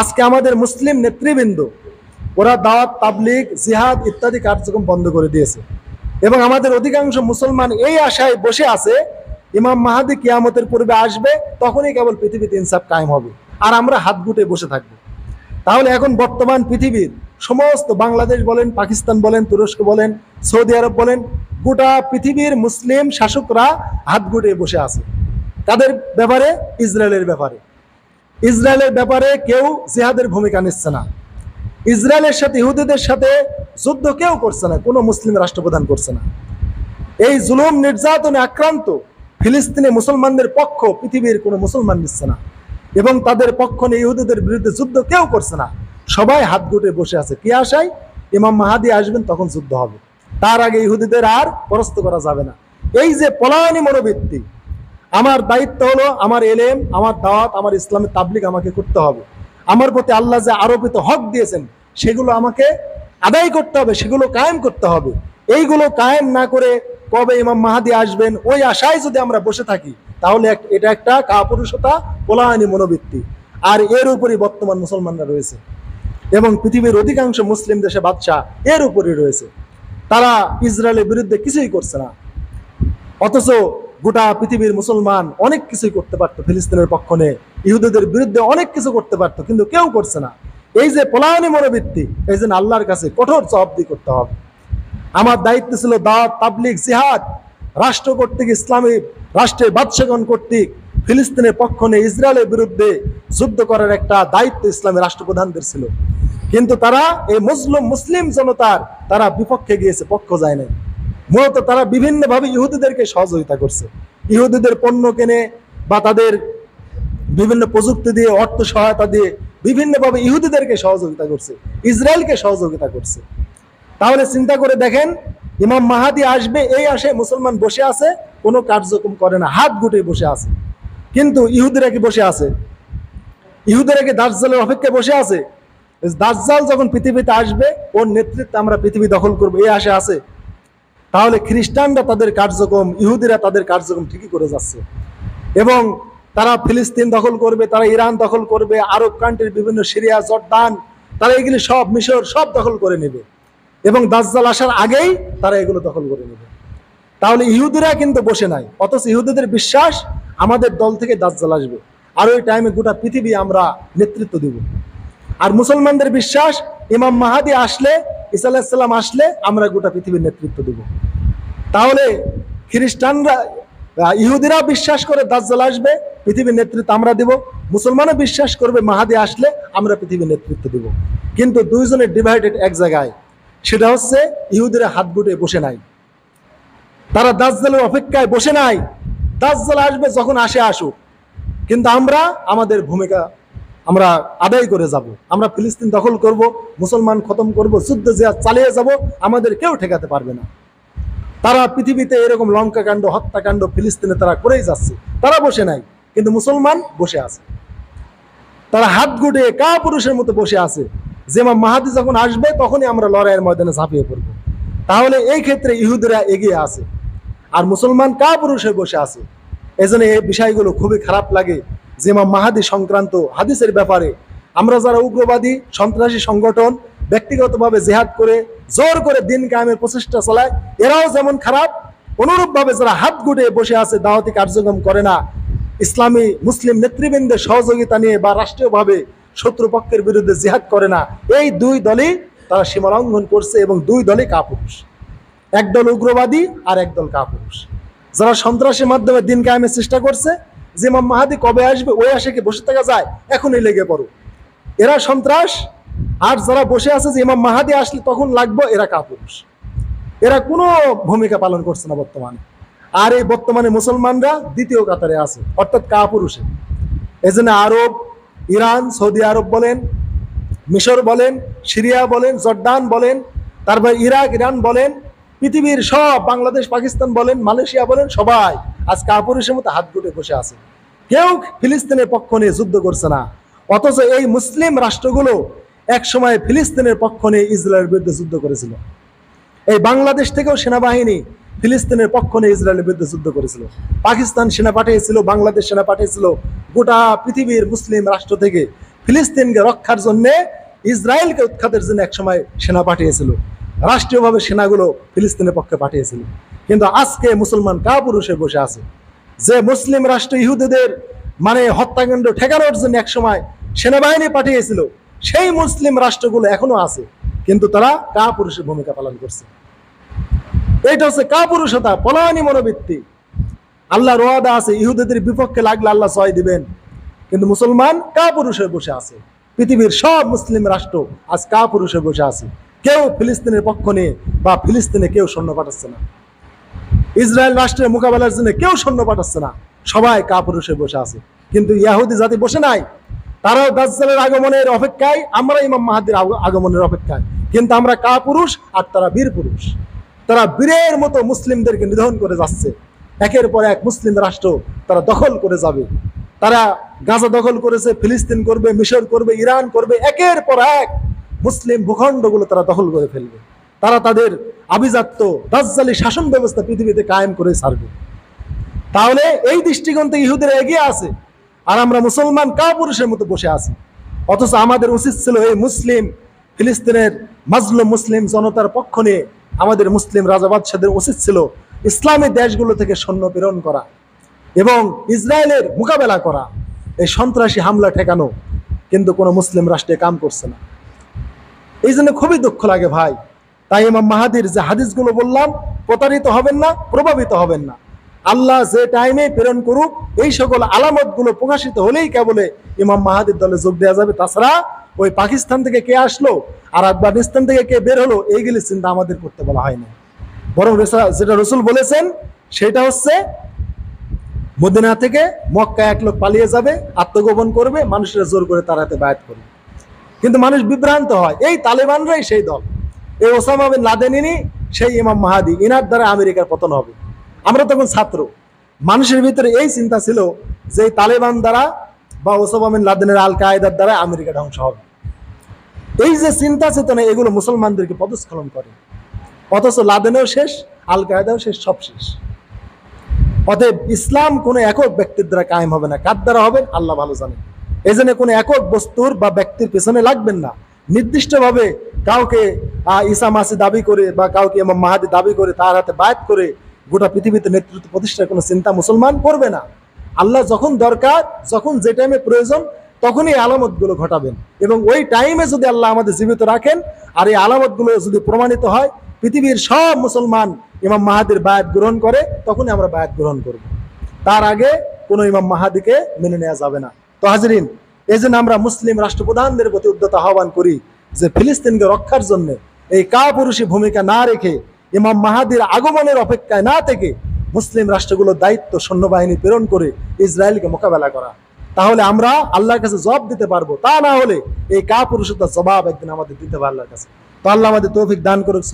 আজকে আমাদের মুসলিম নেতৃবৃন্দ, ওরা দাওয়াত, তাবলিগ, জিহাদ ইত্যাদি কার্যক্রম বন্ধ করে দিয়েছে। এবং আমাদের অধিকাংশ মুসলমান এই আশায় বসে আছে, ইমাম মাহাদি কিয়ামতের পূর্বে আসবে, তখনই কেবল পৃথিবীতে ইনসাফ কায়েম হবে, আর আমরা হাত গুটে বসে থাকব। তাহলে এখন বর্তমান পৃথিবীর সমস্ত বাংলাদেশ বলেন, পাকিস্তান বলেন, তুরস্ক বলেন, সৌদি আরব বলেন, গোটা পৃথিবীর মুসলিম শাসকরা হাত গুটে বসে আছে। তাদের ব্যাপারে, ইসরায়েলের ব্যাপারে। ইসরায়েলের ব্যাপারে কেউ জিহাদের ভূমিকা নিচ্ছে না। ইসরায়েলের সাথে, ইহুদিদের সাথে যুদ্ধ কেউ করছে না, কোনো মুসলিম রাষ্ট্রপ্রধান করছে না। এই জুলুম, নির্যাতনে আক্রান্ত ফিলিস্তিনে মুসলমানদের পক্ষ পৃথিবীর কোনো মুসলমান নিচ্ছে না এবং তাদের পক্ষ নিয়ে ইহুদিদের বিরুদ্ধে যুদ্ধ কেউ করছে না। সবাই হাত গুটে বসে আছে। কি আশায়? ইমাম মাহাদি আসবেন, তখন যুদ্ধ হবে। তার আগে ইহুদিদের আর পরাস্ত করা যাবে না। এই যে পলায়নী মনোবৃত্তি আমার দায়িত্ব হলো আমার এলেম, আমার দাওয়াত, আমার ইসলামের তাবলিগ আমাকে করতে হবে। আমার প্রতি আল্লাহ যে আরোপিত হক দিয়েছেন, সেগুলো আমাকে আদায় করতে হবে, সেগুলো কায়েম করতে হবে। এইগুলো কায়েম না করে কবে ইমাম মাহাদি আসবেন, ওই আশায় যদি আমরা বসে থাকি, তাহলে এটা একটা কাপুরুষতা, পোলায়নী মনোবৃত্তি। আর এর উপরই বর্তমান মুসলমানরা রয়েছে। এবং পৃথিবীর অধিকাংশ মুসলিম দেশে বাদশাহ এর উপরই রয়েছে। তারা ইসরায়েলের বিরুদ্ধে কিছুই করছে না। অথচ গোটা পৃথিবীর মুসলমান অনেক কিছুই করতে পারতো ফিলিস্তিনের পক্ষ নিয়ে। ইহুদিদের বিরুদ্ধে অনেক কিছু করতে পারতো, কিন্তু কেউ করছে না। এই যে পলায়নী মনোবৃত্তি, এই জন্য আল্লাহর কাছে কঠোর জবাবদি করতে হবে। আমার দায়িত্ব ছিল দাওয়াত তাবলিক জিহাদ, রাষ্ট্র কর্তৃক, ইসলামী রাষ্ট্রের বাদশাগণ কর্তৃক ফিলিস্তিনের পক্ষ নিয়ে ইসরায়েলের বিরুদ্ধে যুদ্ধ করার একটা দায়িত্ব ইসলামী রাষ্ট্রপ্রধানদের ছিল। কিন্তু তারা, এই মুসলিম মুসলিম জনতার, তারা বিপক্ষে গিয়েছে, পক্ষ যায় নাই। মূলত তারা বিভিন্নভাবে ইহুদিদেরকে সহযোগিতা করছে। ইহুদিদের পণ্য কেনে বা তাদের বিভিন্ন প্রযুক্তি দিয়ে, অর্থ সহায়তা দিয়ে বিভিন্নভাবে ইহুদিদেরকে সহযোগিতা করছে, ইসরায়েলকে সহযোগিতা করছে। তাহলে চিন্তা করে দেখেন, ইমাম মাহাদি আসবে, এই আসে, মুসলমান বসে আছে, কোনো কার্যক্রম করে না, হাত গুটে বসে আছে। কিন্তু ইহুদিরা কি বসে আছে? ইহুদিরা কি দাজ্জালের অপেক্ষায় বসে আছে? দাজ্জাল যখন পৃথিবীতে আসবে, ওর নেতৃত্বে আমরা পৃথিবী দখল করব, এই আশে আছে। তাহলে খ্রিস্টানরা তাদের কার্যক্রম, ইহুদিরা তাদের কার্যক্রম ঠিকই করে যাচ্ছে। এবং তারা ফিলিস্তিন দখল করবে, তারা ইরান দখল করবে, আরব কান্ট্রির বিভিন্ন সিরিয়া, জর্দান, তারা এগুলি সব মিশর সব দখল করে নেবে। এবং দাজ্জাল আসার আগেই তারা এগুলো দখল করে নেবে। তাহলে ইহুদিরা কিন্তু বসে নাই, অথচ ইহুদিদের বিশ্বাস আমাদের দল থেকে দাজ্জাল আসবে। আর ওই টাইমে গোটা পৃথিবী আমরা নেতৃত্ব দিব। আর মুসলমানদের বিশ্বাস, ইমাম মাহাদি আসলে ইসা আলাহিসাল্লাম আসলে আমরা গোটা পৃথিবীর নেতৃত্ব দিব। তাহলে খ্রিস্টানরা ইহুদিরা বিশ্বাস করে দাজ্জাল আসবে, পৃথিবীর নেতৃত্ব আমরা দিব। মুসলমানও বিশ্বাস করবে মাহাদি আসলে আমরা পৃথিবীর নেতৃত্ব দিব। কিন্তু দুইজনের ডিভাইডেড এক জায়গায়। সেটা হচ্ছে ইহুদিরা হাত গুটে বসে নাই। তারা দাজ্জালের অপেক্ষায় বসে নাই। দাজ্জাল আসবে যখন আসে আসুক। কিন্তু আমরা আমাদের ভূমিকা আমরা আদায় করে যাব, আমরা ফিলিস্তিন দখল করব, মুসলমান খতম করব, যুদ্ধ যে চালিয়ে যাব, আমাদের কেউ ঠেকাতে পারবে না। তারা পৃথিবীতে এরকম লঙ্কা কাণ্ড হত্যাকাণ্ড ফিলিস্তিনে তারা করেই যাচ্ছে। তারা বসে নাই, কিন্তু মুসলমান বসে আছে। তারা হাত গুটে কা পুরুষের মতো বসে আছে। যে মা মাহাদি যখন আসবে, তখনই আমরা লড়াইয়ের ময়দানে ঝাঁপিয়ে পড়ব। তাহলে এই ক্ষেত্রে ইহুদিরা এগিয়ে আছে। আর মুসলমান কা পুরুষে বসে আছে। এজন্য এই বিষয়গুলো খুবই খারাপ লাগে। যে মা মাহাদি সংক্রান্ত হাদিসের ব্যাপারে, আমরা যারা উগ্রবাদী, সন্ত্রাসী সংগঠন, ব্যক্তিগতভাবে জেহাদ করে, জোর করে দিন কায়েমের প্রচেষ্টা চালায়, এরাও যেমন খারাপ, অনুরূপভাবে যারা হাত গুটে বসে আছে, দাওয়াতি কার্যক্রম করে না, ইসলামী মুসলিম নেতৃবৃন্দের সহযোগিতা নিয়ে বা রাষ্ট্রীয়ভাবে শত্রুপক্ষের বিরুদ্ধে জিহাদ করে না, এই দুই দলই তারা সীমালঙ্ঘন করছে এবং দুই দলই কাপুরুষ। একদল উগ্রবাদী আর একদল কাপুরুষ। যারা সন্ত্রাসের মাধ্যমে দিন কায়েমের চেষ্টা করছে যে মাহাদি কবে আসবে, ওই আসে কি বসে থাকা যায়? এখনই লেগে পড়ো। এরা সন্ত্রাস, আর যারা বসে আছে যে ইমাম মাহাদি আসলে তখন লাগবে, এরা কাপুরুষ। এরা কোনো ভূমিকা পালন করছে না বর্তমানে। আর এই বর্তমানে মুসলমানরা দ্বিতীয় কাতারে আছে, অর্থাৎ কাপুরুষে। এজন্য আরব, ইরান, সৌদি আরব বলেন, মিশর বলেন, সিরিয়া বলেন, জর্দান বলেন, তারপর ইরাক, ইরান বলেন, পৃথিবীর সব, বাংলাদেশ, পাকিস্তান বলেন, মালয়েশিয়া বলেন, সবাই আজ কাপুরুষের মতো হাত গুটে বসে আছে। কেউ ফিলিস্তিনের পক্ষ নিয়ে যুদ্ধ করছে না। অথচ এই মুসলিম রাষ্ট্রগুলো এক সময় ফিলিস্তিনের পক্ষ নিয়ে ইসরায়েলের বিরুদ্ধে যুদ্ধ করেছিল। এই বাংলাদেশ থেকেও সেনাবাহিনী ফিলিস্তিনের পক্ষ নিয়ে ইসরায়েলের বিরুদ্ধে যুদ্ধ করেছিল। পাকিস্তান সেনা পাঠিয়েছিল, বাংলাদেশ সেনা পাঠিয়েছিল, গোটা পৃথিবীর মুসলিম রাষ্ট্র থেকে ফিলিস্তিনকে রক্ষার জন্য ইসরায়েলকে উৎখাতের জন্য একসময় সেনা পাঠিয়েছিল। রাষ্ট্রীয়ভাবে সেনাগুলো ফিলিস্তিনের পক্ষে পাঠিয়েছিল। কিন্তু আজকে মুসলমান কাপুরুষে বসে আছে। যে মুসলিম রাষ্ট্র ইহুদিদের মানে হত্যাকাণ্ড ঠেকানোর জন্য একসময় সেনাবাহিনী পাঠিয়েছিল, সেই মুসলিম রাষ্ট্রগুলো এখনও আছে। কিন্তু তারা কাপুরুষের ভূমিকা পালন করছে। এটা হচ্ছে কা পুরুষতা পলায়নী মনোবৃত্তি। আল্লাহ রোয়াদা আছে, ইহুদিদের বিপক্ষে লাগলে আল্লাহ সয় দিবেন। কিন্তু মুসলমান কাপুরুষে বসে আছে। পৃথিবীর সব মুসলিম রাষ্ট্র আজ কাপুরুষে বসে আছে। কেউ ফিলিস্তিনের পক্ষ নিয়ে বা ফিলিস্তিনে কেউ সৈন্য পাঠাচ্ছে না। ইসরায়েল রাষ্ট্রের মোকাবেলার জন্য কেউ সৈন্য পাঠাচ্ছে না। সবাই কাপুরুষে বসে আছে। কিন্তু ইয়াহুদি জাতি বসে নাই। তারাও দাজ্জালের আগমনের অপেক্ষায় আমরা ইমাম মাহাদির আগমনের অপেক্ষায়। কিন্তু আমরা কাপুরুষ আর তারা বীর পুরুষ। তারা বীরের মতো মুসলিমদেরকে নিধন করে যাচ্ছে। একের পর এক মুসলিম রাষ্ট্র তারা দখল করে যাবে। তারা গাজা দখল করেছে, ফিলিস্তিন করবে, মিশর করবে, ইরান করবে, একের পর এক মুসলিম ভূখণ্ডগুলো তারা দখল করে ফেলবে। তারা তাদের আভিজাত্য দাজ্জালি শাসন ব্যবস্থা পৃথিবীতে কায়েম করে ছাড়বে। তাহলে এই দৃষ্টিকোণ থেকে ইহুদিরা এগিয়ে আছে, আর আমরা মুসলমান কাপুরুষের মতো বসে আছি। অথচ আমাদের উচিত ছিল এই মুসলিম ফিলিস্তিনের মাজলুম মুসলিম জনতার পক্ষ নিয়ে আমাদের মুসলিম রাজা বাদশাদের উচিত ছিল ইসলামী দেশগুলো থেকে সৈন্য প্রেরণ করা এবং ইসরায়েলের মোকাবেলা করা। এই সন্ত্রাসী হামলা ঠেকানো, কিন্তু কোনো মুসলিম রাষ্ট্রে কাম করছে না। এই জন্য খুবই দুঃখ লাগে ভাই। তাই ইমাম মাহাদির যে হাদিসগুলো বললাম, প্রতারিত হবেন না, প্রভাবিত হবেন না। আল্লাহ যে টাইমে প্রেরণ করুক, এই সকল আলামতগুলো প্রকাশিত হলেই কেবলে ইমাম মাহাদির দলে যোগ দেওয়া যাবে। তাছাড়া ওই পাকিস্তান থেকে কে আসলো আর আফগানিস্তান থেকে কে বের হলো, এইগুলি চিন্তা আমাদের করতে বলা হয়নি বরং যেটা রসুল বলেছেন, সেটা হচ্ছে মদিনা থেকে মক্কা এক লোক পালিয়ে যাবে, আত্মগোপন করবে, মানুষের জোর করে তার হাতে বায়াত করবে। কিন্তু মানুষ বিভ্রান্ত হয়। এই তালেবানরাই সেই দল। এই ওসামা বিন লাদেনিনি, সেই ইমাম মাহাদি। ইনার দ্বারা আমেরিকার পতন হবে। আমরা তখন ছাত্র। মানুষের ভিতরে এই চিন্তা ছিল যে তালেবান দ্বারা বা ওসামা বিন লাদেনের আল কায়দার দ্বারা আমেরিকা ধ্বংস হবে। এই যে চিন্তা চেতনা, এগুলো মুসলমানদেরকে পদস্খলন করে। অথচ লাদেনেও শেষ আল কায়দাও শেষ, সব শেষ। অতএব ইসলাম কোনো একক ব্যক্তির দ্বারা কায়েম হবে না। কার দ্বারা হবে? আল্লাহ ভালো জানেন। এই জন্য কোনো একক বস্তুর বা ব্যক্তির পেছনে লাগবেন না। নির্দিষ্টভাবে কাউকে ঈসা মাসি দাবি করে বা কাউকে ইমাম মাহাদি দাবি করে তার হাতে বায়াত করে গোটা পৃথিবীতে নেতৃত্ব প্রতিষ্ঠার কোনো চিন্তা মুসলমান করবে না। আল্লাহ যখন দরকার, যখন যে টাইমে প্রয়োজন, তখনই আলামতগুলো ঘটাবেন। এবং ওই টাইমে যদি আল্লাহ আমাদের জীবিত রাখেন, আর এই আলামতগুলো যদি প্রমাণিত হয়, পৃথিবীর সব মুসলমান ইমাম মাহাদির বায়াত গ্রহণ করে, তখনই আমরা বায়াত গ্রহণ করব। তার আগে কোনো ইমাম মাহাদিকে মেনে নেওয়া যাবে না। তো হাজরিন, এই জন্য আমরা মুসলিম রাষ্ট্রপ্রধানদের প্রতি উদ্যত আহ্বান করি যে ফিলিস্তিনকে রক্ষার জন্য এই কাপুরুষী ভূমিকা না রেখে, ইমাম মাহাদির আগমনের অপেক্ষায় না থেকে মুসলিম রাষ্ট্রগুলোর দায়িত্ব সৈন্যবাহিনী প্রেরণ করে ইসরায়েলকে মোকাবেলা করা। তাহলে আমরা আল্লাহর কাছে জবাব দিতে পারব, তা না হলে এই কাপুরুষতার জবাব একদিন আমাদের দিতে হবে কাছে। তো আল্লাহ আমাদের তৌফিক দান করুক